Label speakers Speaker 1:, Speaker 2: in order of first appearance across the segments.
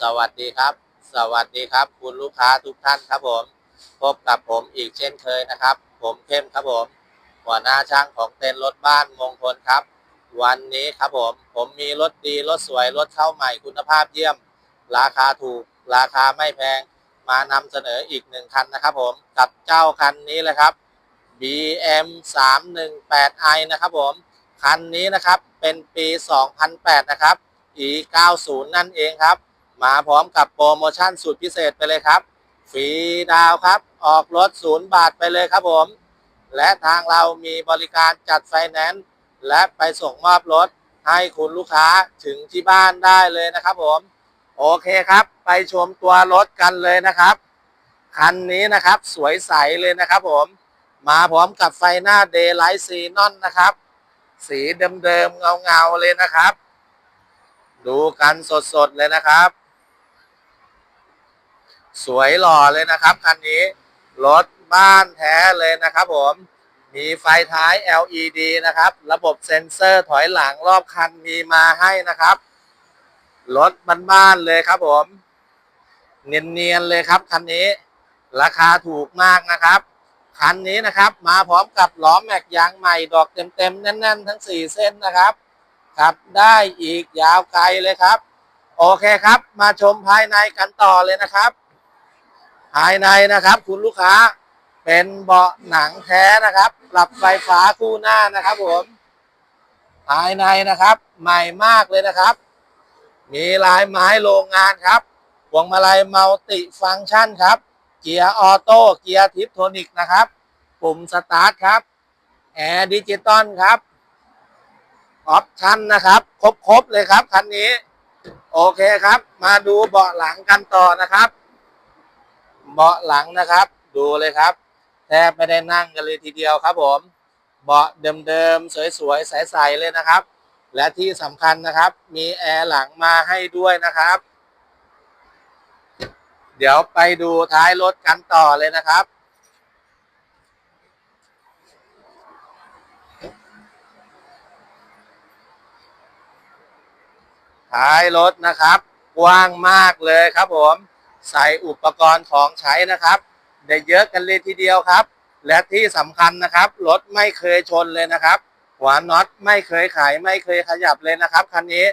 Speaker 1: สวัสดีครับ สวัสดีครับ คุณลูกค้าทุกท่านครับผม พบกับผมอีกเช่นเคยนะครับ ผมเข้มครับผม หัวหน้าช่างของเต็นท์รถบ้านมงคลครับ วันนี้ครับผม ผมมีรถดีรถสวยรถเข้าใหม่คุณภาพเยี่ยม ราคาถูก ราคาไม่แพง มานำเสนออีกหนึ่งคันนะครับ ผมกับเจ้าคันนี้เลยครับ BM 318i นะครับผม คันนี้นะครับเป็นปี 2008 นะครับ E 90 นั่นเองครับ มาพร้อมกับโปรโมชั่นสุดพิเศษไปเลยครับฟรีดาวครับ ออกรถศูนย์บาทไปเลยครับผม และทางเรามีบริการจัดไฟแนนซ์และไปส่งมอบรถให้คุณลูกค้าถึงที่บ้านได้เลยนะครับผม โอเคครับ ไปชมตัวรถกันเลยนะครับคันนี้นะครับสวยใสเลยนะครับผม มาพร้อมกับไฟหน้าเดย์ไลท์ซีนอนนะครับ สีเดิมๆเงาๆเลยนะครับ ดูกันสดๆเลยนะครับ สวยหล่อเลยนะครับคันนี้รถบ้านแท้เลยนะครับผมมีไฟท้าย LED นะครับ ระบบเซ็นเซอร์ถอยหลังรอบคันมีมาให้นะครับรถบ้านๆเลยครับผม เนียนๆเลยครับคันนี้ ราคาถูกมากนะครับ คันนี้นะครับ มาพร้อมกับล้อแม็กยางใหม่ดอกเต็มๆแน่นๆ ทั้ง 4 เส้นนะครับขับได้อีกยาวไกลเลยครับ โอเคครับ มาชมภายในกันต่อเลยนะครับ ภายในนะครับ คุณลูกค้าเป็นเบาะหนังแท้นะครับปรับไฟฟ้าคู่หน้านะครับผม ภายในนะครับ ใหม่มากเลยนะครับ มีลายไม้โรงงานครับพวงมาลัยมัลติฟังก์ชันครับ เกียร์ออโต้เกียร์ทิปโทนิกนะครับปุ่มสตาร์ทครับแอร์ดิจิตอลครับออปชั่นนะครับ ครบ ๆ เลยครับ คันนี้ โอเคครับ มาดูเบาะหลังกันต่อนะครับ เบาะหลังนะครับ ดูเลยครับ แทบไม่ได้นั่งกันเลยทีเดียวครับผม เบาะเดิมๆ สวยๆ ใสๆ เลยนะครับ และที่สำคัญนะครับ มีแอร์หลังมาให้ด้วยนะครับ เดี๋ยวไปดูท้ายรถกันต่อเลยนะครับท้ายรถนะครับ กว้างมากเลยครับผม ใส่อุปกรณ์ของใช้นะครับ ได้เยอะกันเลยทีเดียวครับ และที่สำคัญนะครับรถไม่เคยชนเลยนะครับ หัวน็อตไม่เคยไขไม่เคยขยับเลยนะครับคันนี้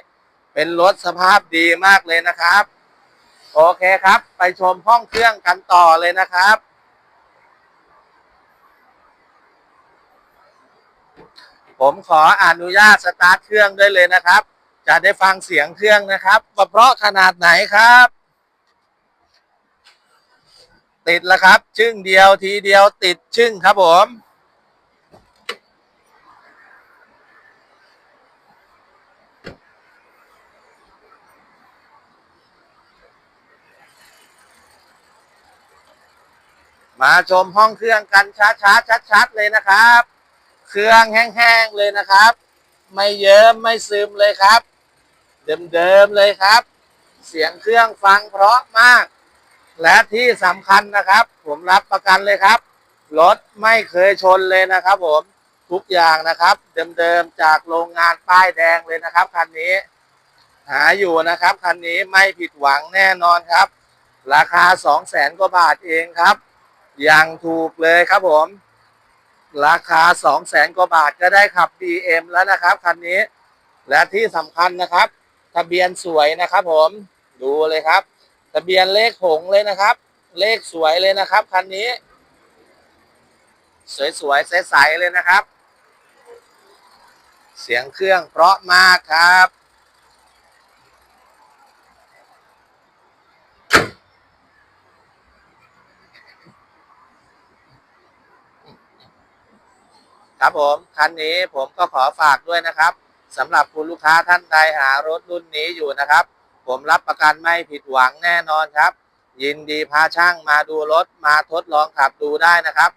Speaker 1: เป็นรถสภาพดีมากเลยนะครับ โอเคครับ ไปชมห้องเครื่องกันต่อเลยนะครับผมขออนุญาตสตาร์ทเครื่องได้เลยนะครับ จะได้ฟังเสียงเครื่องนะครับว่าเพราะขนาดไหนครับ ติดแล้วครับ ชึ่งเดียวทีเดียวติดชึ่งครับผมมาชมห้องเครื่องกันช้าๆชัดๆเลยนะครับ เครื่องแห้งๆเลยนะครับ ไม่เยิ้มไม่ซึมเลยครับ เดิมๆเลยครับ เสียงเครื่องฟังเพราะมาก และที่สำคัญนะครับ ผมรับประกันเลยครับ รถไม่เคยชนเลยนะครับ ผมทุกอย่างนะครับ เดิมๆจากโรงงานป้ายแดงเลยนะครับคันนี้ หาอยู่นะครับคันนี้ไม่ผิดหวังแน่นอนครับ ราคา2 0 0แสนกว่าบาทเองครับอย่างถูกเลยครับผม ราคา2 0 0แสนกว่าบาทก็ได้ขับ BM แล้วนะครับคันนี้ และที่สำคัญนะครับ ทะเบียนสวยนะครับผมดูเลยครับ ทะเบียนเลขหงเลยนะครับ เลขสวยเลยนะครับคันนี้ สวยๆใสๆเลยนะครับ เสียงเครื่องเพราะมากครับครับผมคันนี้ผมก็ขอฝากด้วยนะครับสำหรับคุณลูกค้าท่านใดหารถรุ่นนี้อยู่นะครับ ผมรับประกันไม่ผิดหวังแน่นอนครับ ยินดีพาช่างมาดูรถมาทดลองขับดูได้นะครับ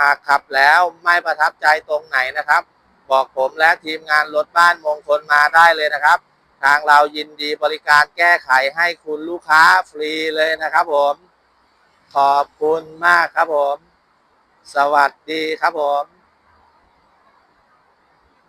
Speaker 1: หากขับแล้วไม่ประทับใจตรงไหนนะครับ บอกผมและทีมงานรถบ้านมงคลมาได้เลยนะครับ ทางเรายินดีบริการแก้ไขให้คุณลูกค้าฟรีเลยนะครับผม ขอบคุณมากครับผม สวัสดีครับผม